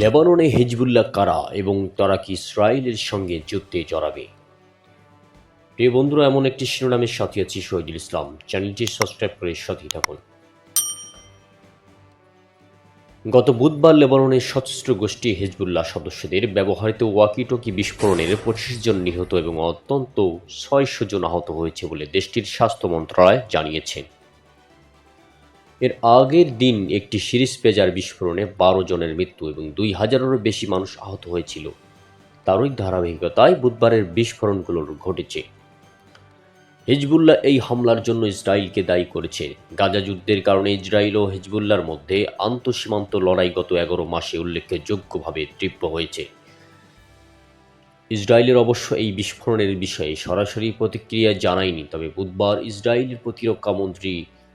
লেবাননে হিজবুল্লাহ কারা এবং তারা কি ইসরায়েলের সঙ্গে যুদ্ধে জড়াবে? প্রিয় বন্ধুরা, এমন একটি শিরোনামের সাথে আছি শহীদুল ইসলাম। চ্যানেলটি সাবস্ক্রাইব করে সাথে থাকুন। গত বুধবার লেবাননের সশস্ত্র গোষ্ঠী হিজবুল্লাহ সদস্যদের ব্যবহৃত ওয়াকিটকি বিস্ফোরণের পঁচিশ জন নিহত এবং অত্যন্ত ছয়শো জন আহত হয়েছে বলে দেশটির স্বাস্থ্য মন্ত্রণালয় জানিয়েছেন এর আগের দিন একটি সিরিজ পেজার বিস্ফোরণে বারো জনের মৃত্যু এবং দুই হাজারেরও বেশি মানুষ আহত হয়েছিল। তারই ধারাবাহিকতায় বুধবারের বিস্ফোরণগুলোর ঘটেছে। হিজবুল্লাহ এই হামলার জন্য ইসরায়েলকে দায়ী করেছে। গাজা যুদ্ধের কারণে ইসরায়েল ও হিজবুল্লাহর মধ্যে আন্তঃসীমান্ত লড়াই গত এগারো মাসে উল্লেখযোগ্যভাবে তীব্র হয়েছে। ইসরায়েলের অবশ্য এই বিস্ফোরণের বিষয়ে সরাসরি প্রতিক্রিয়া জানায়নি, তবে বুধবার ইসরায়েলের প্রতিরক্ষা মন্ত্রী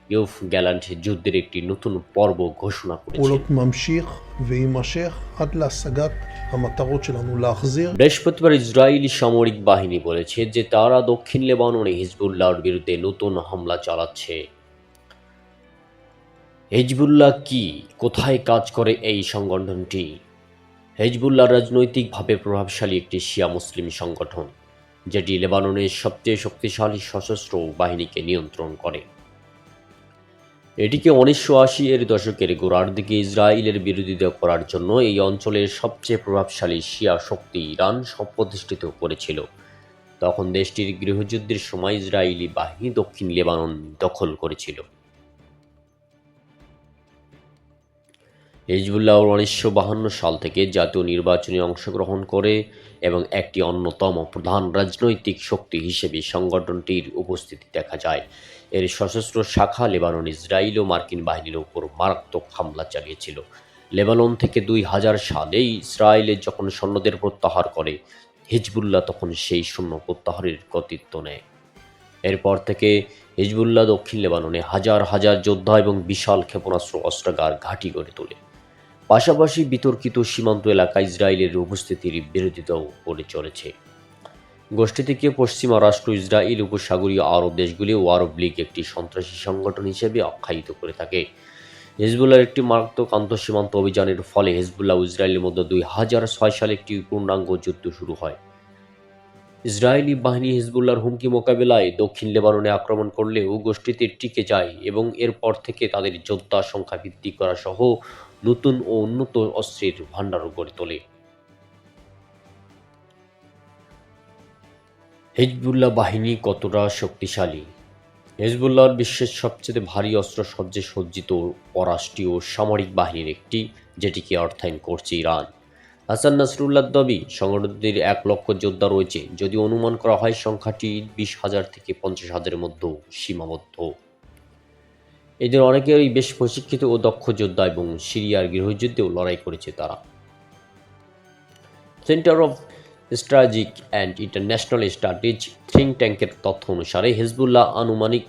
ইউফ গ্যালান্ট যুদ্ধের একটি নতুন পর্ব ঘোষণা করেছে। বৃহস্পতিবার ইসরায়েলি সামরিক বাহিনী বলেছে যে তারা দক্ষিণ লেবাননে হিজবুল্লাহর বিরুদ্ধে নতুন হামলা চালাচ্ছে। হিজবুল্লাহ কি? কোথায় কাজ করে এই সংগঠনটি? হেজবুল্লাহ রাজনৈতিকভাবে প্রভাবশালী একটি শিয়া মুসলিম সংগঠন যেটি লেবাননের সবচেয়ে শক্তিশালী সশস্ত্র বাহিনীকে নিয়ন্ত্রণ করে। এটিকে উনিশশো আশি এর দশকের গোড়ার দিকে ইসরায়েলের বিরোধিতা করার জন্য এই অঞ্চলের সবচেয়ে প্রভাবশালী শিয়া শক্তি ইরান প্রতিষ্ঠিত করেছিল। তখন দেশটির গৃহযুদ্ধের সময় ইসরায়েলি বাহিনী দক্ষিণ লেবানন দখল করেছিল। হিজবুল্লাহ উনিশশো বাহান্ন সাল থেকে জাতীয় নির্বাচনে অংশগ্রহণ করে এবং একটি অন্যতম প্রধান রাজনৈতিক শক্তি হিসেবে সংগঠনটির উপস্থিতি দেখা যায়। এর সশস্ত্র শাখা লেবানন ইসরায়েল ও মার্কিন বাহিনীর উপর মারাত্মক হামলা চালিয়েছিল। লেবানন থেকে দুই হাজার সালে ইসরায়েলে যখন সৈন্যদের প্রত্যাহার করে, হিজবুল্লাহ তখন সেই সৈন্য প্রত্যাহারের কর্তৃত্ব নেয়। এরপর থেকে হিজবুল্লাহ দক্ষিণ লেবাননে হাজার হাজার যোদ্ধা এবং বিশাল ক্ষেপণাস্ত্র অস্ত্রাগার ঘাঁটি গড়ে তোলে। পাশাপাশি বিতর্কিত সীমান্ত এলাকায় ইসরায়েলের উপস্থিতির বিরোধিতাও করে চলেছে। গোষ্ঠী থেকে পশ্চিমা রাষ্ট্র ইসরায়েল উপসাগরীয় আরব দেশগুলি ও আরব লীগ একটি সন্ত্রাসী সংগঠন হিসেবে আখ্যায়িত করে থাকে। হিজবুল্লাহর একটি মারাত্মক আন্তঃসীমান্ত অভিযানের ফলে হিজবুল্লাহ ইসরায়েলের মধ্যে দুই হাজার ছয় সালে একটি পূর্ণাঙ্গ যুদ্ধ শুরু হয়। ইসরায়েলি বাহিনী হিজবুল্লাহর হুমকি মোকাবেলায় দক্ষিণ লেবাননে আক্রমণ করলেও গোষ্ঠীতে টিকে যায় এবং এরপর থেকে তাদের যোদ্ধা সংখ্যা বৃদ্ধি করা সহ নতুন ও উন্নত অস্ত্রের ভাণ্ডারও গড়ে তোলে। হিজবুল্লাহ বাহিনী কতটা শক্তিশালী? হিজবুল্লাহর বিশ্বের সবচেয়ে ভারী অস্ত্র সজ্জে সজ্জিত পরাষ্ট্রীয় সামরিক বাহিনীর একটি, যেটিকে অর্থায়ন করছে ইরান। হাসান নাসরুল্লাহ দাবি, সংগঠনটির এক লক্ষ যোদ্ধা রয়েছে যদি অনুমান করা হয় সংখ্যাটি বিশ হাজার থেকে পঞ্চাশ হাজারের মধ্যেও সীমাবদ্ধ। এদের অনেকেই বেশ প্রশিক্ষিত ও দক্ষ যোদ্ধা এবং সিরিয়ার গৃহযুদ্ধেও লড়াই করেছে তারা। Centre of strategic and international strategies think ট্যাঙ্কের তথ্য অনুসারে হিজবুল্লাহ আনুমানিক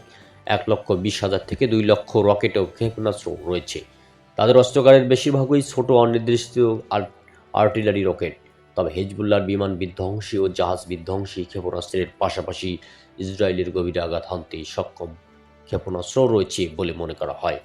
এক লক্ষ বিশ হাজার থেকে দুই লক্ষ রকেট ও ক্ষেপণাস্ত্র রয়েছে। তাদের অস্ত্রগারের বেশিরভাগই ছোট অনির্দিষ্ট আর- আর্টিলারি রকেট। তবে হিজবুল্লাহর বিমান বিধ্বংসী ও জাহাজ বিধ্বংসী ক্ষেপণাস্ত্রের পাশাপাশি ইসরায়েলের গভীরে আঘাত হানতে সক্ষম ক্ষেপণাস্ত্র রয়েছে বলে মনে করা হয়।